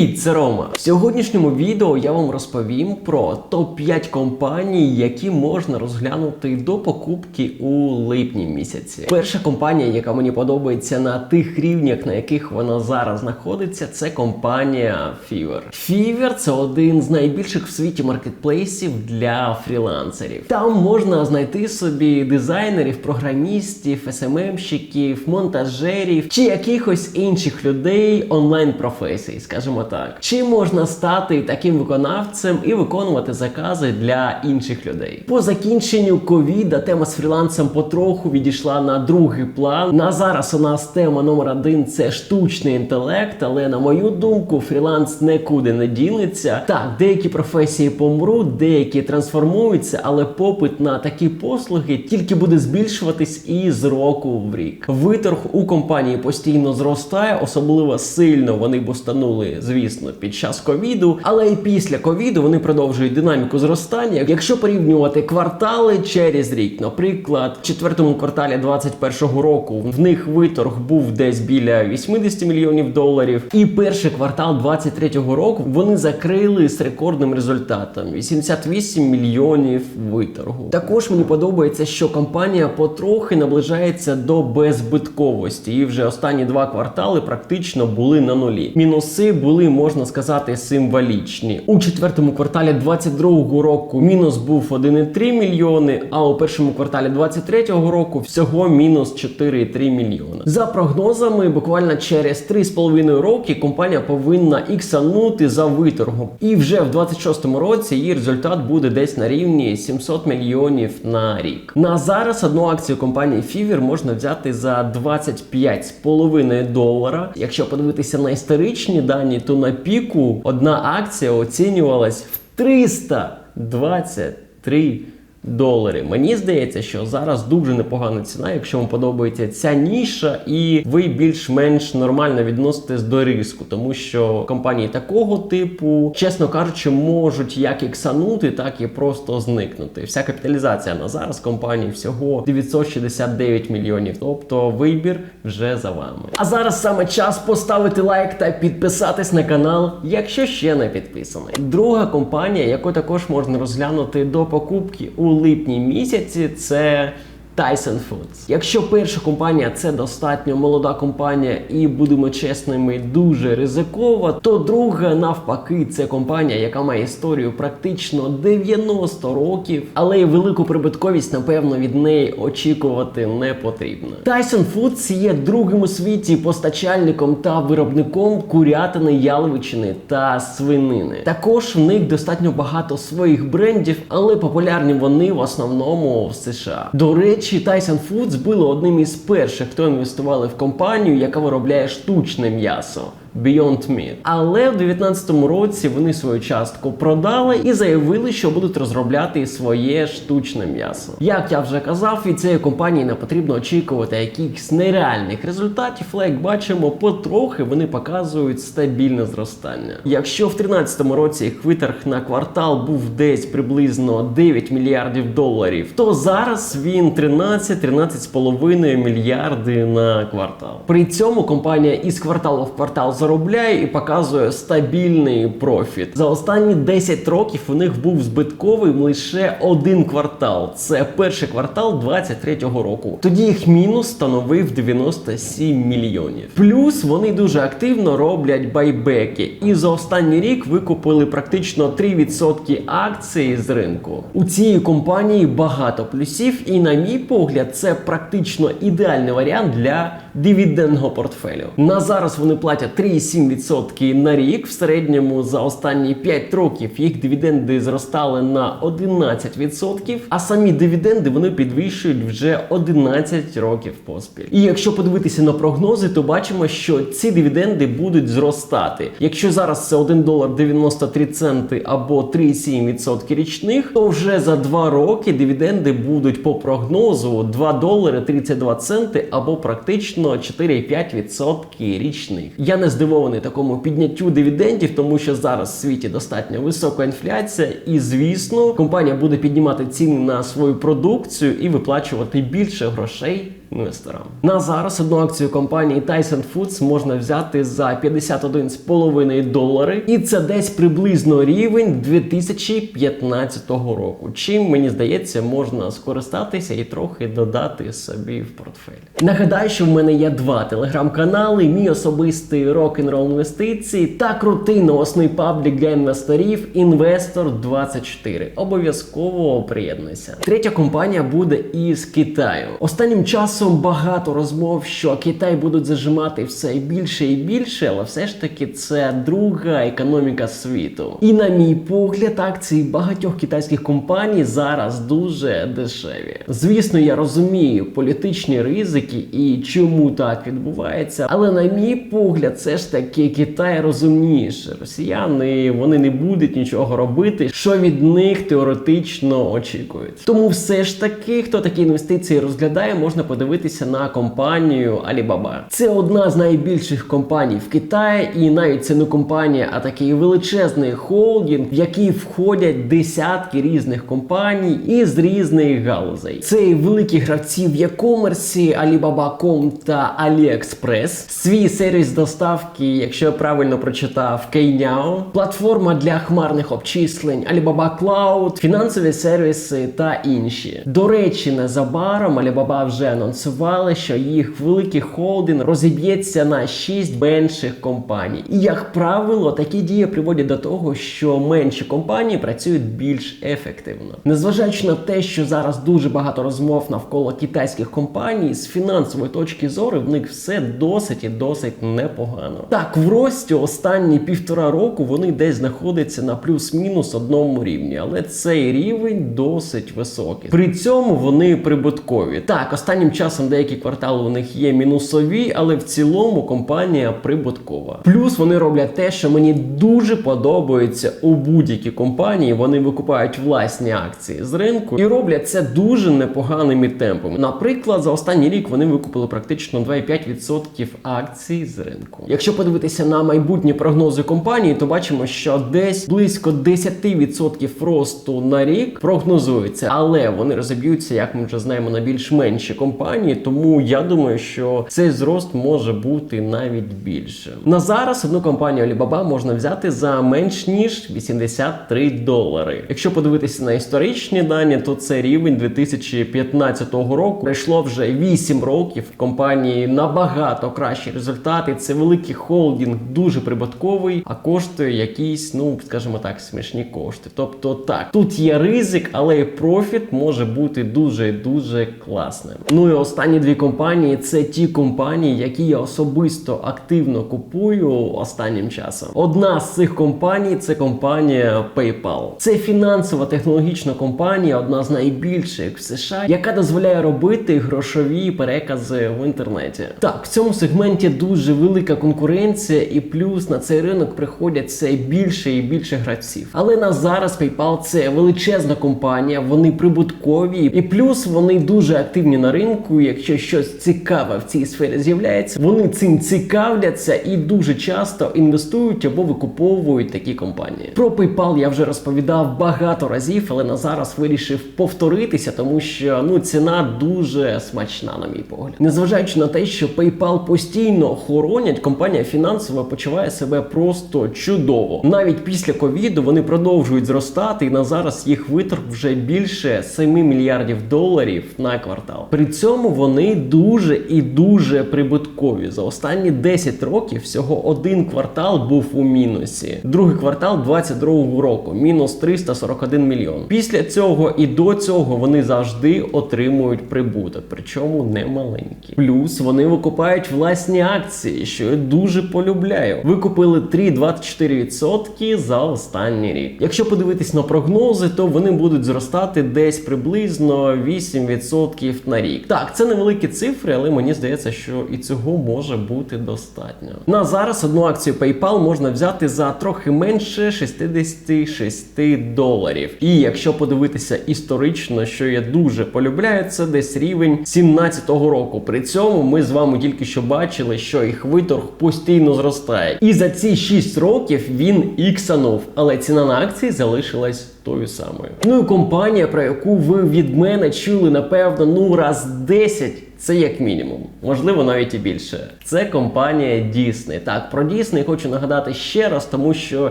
Привіт, це Рома. В сьогоднішньому відео я вам розповім про топ-5 компаній, які можна розглянути до покупки у липні місяці. Перша компанія, яка мені подобається на тих рівнях, на яких вона зараз знаходиться, це компанія Fiverr. Fiverr – це один з найбільших в світі маркетплейсів для фрілансерів. Там можна знайти собі дизайнерів, програмістів, СММщиків, монтажерів чи якихось інших людей онлайн професій, скажімо так. Чи можна стати таким виконавцем і виконувати закази для інших людей? По закінченню ковіда тема з фрілансом потроху відійшла на другий план. На зараз у нас тема номер один це штучний інтелект, але на мою думку, фріланс нікуди не ділиться. Так, деякі професії помруть, деякі трансформуються, але попит на такі послуги тільки буде збільшуватись і з року в рік. Виторг у компанії постійно зростає, особливо сильно вони бустанули, звісно, під час ковіду, але і після ковіду вони продовжують динаміку зростання. Якщо порівнювати квартали через рік, наприклад, в четвертому кварталі 2021 року в них виторг був десь біля 80 мільйонів доларів, і перший квартал 2023 року вони закрили з рекордним результатом 88 мільйонів виторгу. Також мені подобається, що компанія потрохи наближається до беззбитковості, і вже останні два квартали практично були на нулі. Мінуси були, можна сказати, символічні. У четвертому кварталі 2022 року мінус був 1,3 мільйони, а у першому кварталі 2023 року всього мінус 4,3 мільйони. За прогнозами, буквально через 3,5 роки компанія повинна іксанути за виторгом. І вже в 26-му році її результат буде десь на рівні 700 мільйонів на рік. На зараз одну акцію компанії Fiverr можна взяти за 25,5 долара. Якщо подивитися на історичні дані, то на піку одна акція оцінювалась в 323 долари. Мені здається, що зараз дуже непогана ціна, якщо вам подобається ця ніша, і ви більш-менш нормально відноситесь до риску, тому що компанії такого типу, чесно кажучи, можуть як іксанути, так і просто зникнути. Вся капіталізація на зараз компанії всього 969 мільйонів. Тобто вибір вже за вами. А зараз саме час поставити лайк та підписатись на канал, якщо ще не підписаний. Друга компанія, яку також можна розглянути до покупки у липні місяці, це Tyson Foods. Якщо перша компанія це достатньо молода компанія і будемо чесними, дуже ризикова, то друга навпаки, це компанія, яка має історію практично 90 років, але й велику прибутковість, напевно, від неї очікувати не потрібно. Tyson Foods є другим у світі постачальником та виробником курятини, яловичини та свинини. Також в них достатньо багато своїх брендів, але популярні вони в основному в США. До речі, Tyson Foods були одним із перших, хто інвестували в компанію, яка виробляє штучне м'ясо. Beyond Meat. Але в 2019 році вони свою частку продали і заявили, що будуть розробляти своє штучне м'ясо. Як я вже казав, від цієї компанії не потрібно очікувати якихось нереальних результатів. Але як бачимо, потрохи вони показують стабільне зростання. Якщо в 2013 році їх виторг на квартал був десь приблизно 9 мільярдів доларів, то зараз він 13-13,5 мільярди на квартал. При цьому компанія із кварталу в квартал заробляє і показує стабільний профіт. За останні 10 років у них був збитковий лише один квартал. Це перший квартал 23-го року. Тоді їх мінус становив 97 мільйонів. Плюс вони дуже активно роблять байбеки, і за останній рік викупили практично 3% акцій з ринку. У цієї компанії багато плюсів, і на мій погляд, це практично ідеальний варіант для дивідендного портфелю. На зараз вони платять 3,7% на рік. В середньому за останні 5 років їх дивіденди зростали на 11%, а самі дивіденди вони підвищують вже 11 років поспіль. І якщо подивитися на прогнози, то бачимо, що ці дивіденди будуть зростати. Якщо зараз це 1 долар 93 центи або 3,7% річних, то вже за 2 роки дивіденди будуть по прогнозу 2 долари 32 центи або практично 4,5% річних. Я не здивований такому підняттю дивідендів, тому що зараз в світі достатньо висока інфляція, і звісно, компанія буде піднімати ціни на свою продукцію і виплачувати більше грошей інвесторам. На зараз одну акцію компанії Tyson Foods можна взяти за 51,5 долари, і це десь приблизно рівень 2015 року. Чим мені здається, можна скористатися і трохи додати собі в портфель. Нагадаю, що в мене є два телеграм-канали: мій особистий рок-н-рол інвестиції та крутий новосний паблік для інвесторів Інвестор 24. Обов'язково приєднуйся. Третя компанія буде із Китаю. Останнім часом багато розмов, що Китай будуть зажимати все більше і більше, але все ж таки це друга економіка світу. І на мій погляд, акції багатьох китайських компаній зараз дуже дешеві. Звісно, я розумію політичні ризики і чому так відбувається, але на мій погляд, все ж таки Китай розумніше. Росіяни вони не будуть нічого робити, що від них теоретично очікують. Тому все ж таки, хто такі інвестиції розглядає, можна подивитися на компанію Alibaba. Це одна з найбільших компаній в Китаї, і навіть це не компанія, а такий величезний холдинг, в який входять десятки різних компаній із різних галузей. Це великі гравці в e-комерсі, Alibaba.com та AliExpress, свій сервіс доставки, якщо я правильно прочитав, Кейняо, платформа для хмарних обчислень, Alibaba Cloud, фінансові сервіси та інші. До речі, незабаром Alibaba вже анонсували, що їх великий холдинг розіб'ється на 6 менших компаній. І як правило, такі дії приводять до того, що менші компанії працюють більш ефективно. Незважаючи на те, що зараз дуже багато розмов навколо китайських компаній, з фінансової точки зору в них все досить і досить непогано. Так, в рості останні півтора року вони десь знаходяться на плюс-мінус одному рівні, але цей рівень досить високий. При цьому вони прибуткові. Так, останнім часом деякі квартали у них є мінусові, але в цілому компанія прибуткова. Плюс вони роблять те, що мені дуже подобається у будь-якій компанії. Вони викупають власні акції з ринку і роблять це дуже непоганими темпами. Наприклад, за останній рік вони викупили практично 2,5% акцій з ринку. Якщо подивитися на майбутні прогнози компанії, то бачимо, що десь близько 10% росту на рік прогнозується, але вони розіб'ються, як ми вже знаємо, на більш-менші компанії. Тому я думаю, що цей зрост може бути навіть більше. На зараз одну компанію Alibaba можна взяти за менш ніж 83 долари. Якщо подивитися на історичні дані, то це рівень 2015 року. Пройшло вже 8 років. Компанії набагато кращі результати. Це великий холдинг, дуже прибутковий, а коштує якісь, ну скажімо так, смішні кошти. Тобто так, тут є ризик, але і профіт може бути дуже дуже класним. Ну і останні дві компанії це ті компанії, які я особисто активно купую останнім часом. Одна з цих компаній це компанія PayPal. Це фінансова технологічна компанія, одна з найбільших в США, яка дозволяє робити грошові перекази в інтернеті. Так, в цьому сегменті дуже велика конкуренція, і плюс на цей ринок приходять все більше і більше гравців. Але на зараз PayPal це величезна компанія, вони прибуткові, і плюс вони дуже активні на ринку. Якщо щось цікаве в цій сфері з'являється, вони цим цікавляться і дуже часто інвестують або викуповують такі компанії. Про PayPal я вже розповідав багато разів, але на зараз вирішив повторитися, тому що ну ціна дуже смачна, на мій погляд. Незважаючи на те, що PayPal постійно хоронять, компанія фінансово почуває себе просто чудово. Навіть після ковіду вони продовжують зростати, і на зараз їх виторг вже більше 7 мільярдів доларів на квартал. При цьому вони дуже і дуже прибуткові. За останні 10 років всього один квартал був у мінусі. Другий квартал 22 року мінус 341 мільйон. Після цього і до цього вони завжди отримують прибуток, причому не маленький. Плюс вони викупають власні акції, що я дуже полюбляю. Викупили 3,24% за останній рік. Якщо подивитись на прогнози, то вони будуть зростати десь приблизно 8% на рік. Так, це невеликі цифри, але мені здається, що і цього може бути достатньо. На зараз одну акцію PayPal можна взяти за трохи менше 66 доларів. І якщо подивитися історично, що я дуже полюбляю, це десь рівень 17-го року. При цьому ми з вами тільки що бачили, що їх виторг постійно зростає. І за ці 6 років він іксанув, але ціна на акції залишилась тою самою. Ну і компанія, про яку ви від мене чули, напевно, ну раз 10. Це як мінімум, можливо, навіть і більше. Це компанія Disney. Так, про Disney хочу нагадати ще раз, тому що,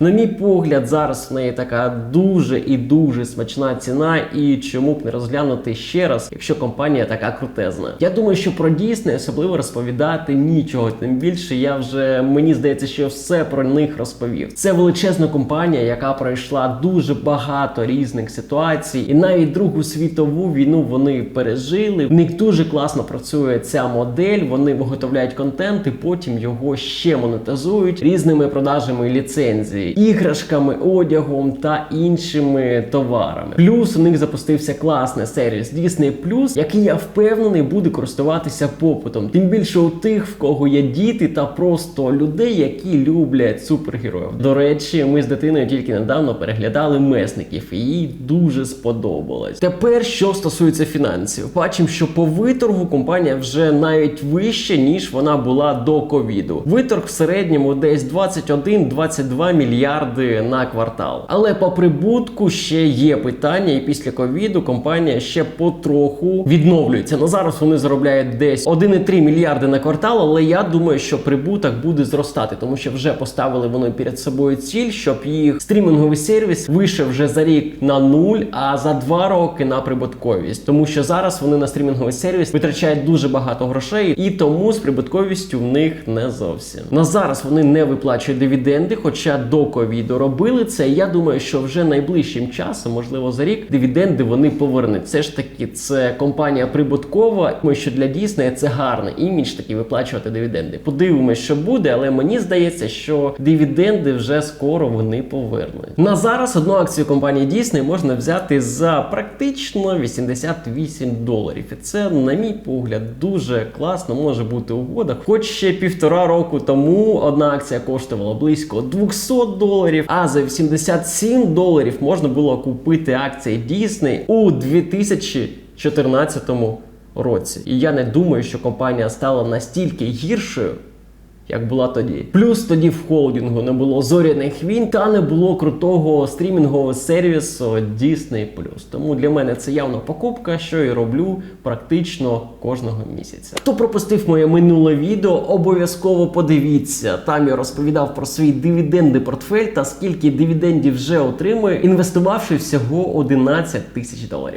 на мій погляд, зараз в неї така дуже і дуже смачна ціна, і чому б не розглянути ще раз, якщо компанія така крутезна. Я думаю, що про Disney особливо розповідати нічого. Тим більше я вже мені здається, що все про них розповів. Це величезна компанія, яка пройшла дуже багато різних ситуацій, і навіть Другу світову війну вони пережили. В них дуже класно працює ця модель. Вони виготовляють контент і потім його ще монетизують різними продажами ліцензії, іграшками, одягом та іншими товарами. Плюс у них запустився класний сервіс Disney який я впевнений буде користуватися попитом. Тим більше у тих, в кого є діти та просто людей, які люблять супергероїв. До речі, ми з дитиною тільки недавно переглядали месників, і їй дуже сподобалось. Тепер, що стосується фінансів, бачимо, що по виторгу компанія вже навіть вище, ніж вона була до ковіду. Виторг в середньому десь 21-22 мільярди на квартал. Але по прибутку ще є питання, і після ковіду компанія ще потроху відновлюється. На зараз вони заробляють десь 1,3 мільярди на квартал, але я думаю, що прибуток буде зростати, тому що вже поставили вони перед собою ціль, щоб їх стрімінговий сервіс вийшов вже за рік на нуль, а за два роки на прибутковість. Тому що зараз вони на стрімінговий сервіс витрачають дуже багато грошей, і тому з прибутковістю в них не зовсім. На зараз вони не виплачують дивіденди, хоча до ковіду робили це. Я думаю, що вже найближчим часом, можливо, за рік, дивіденди вони повернуть. Все ж таки, це компанія прибуткова. Тому що для Disney це гарний імідж таки виплачувати дивіденди. Подивимось, що буде, але мені здається, що дивіденди вже скоро вони повернуть. На зараз одну акцію компанії Disney можна взяти за практично 88 доларів. І це, на мій погляд, дуже класно може бути угода. Хоч ще півтора року тому одна акція коштувала близько 200 доларів, а за 87 доларів можна було купити акції Disney у 2014 році. І я не думаю, що компанія стала настільки гіршою. Як була тоді, плюс тоді в холдингу не було зоряних війн та не було крутого стрімінгового сервісу Disney+. Тому для мене це явно покупка, що і роблю практично кожного місяця. Хто пропустив моє минуле відео, обов'язково подивіться. Там я розповідав про свій дивіденди портфель та скільки дивідендів вже отримує, інвестувавши всього 11 тисяч доларів.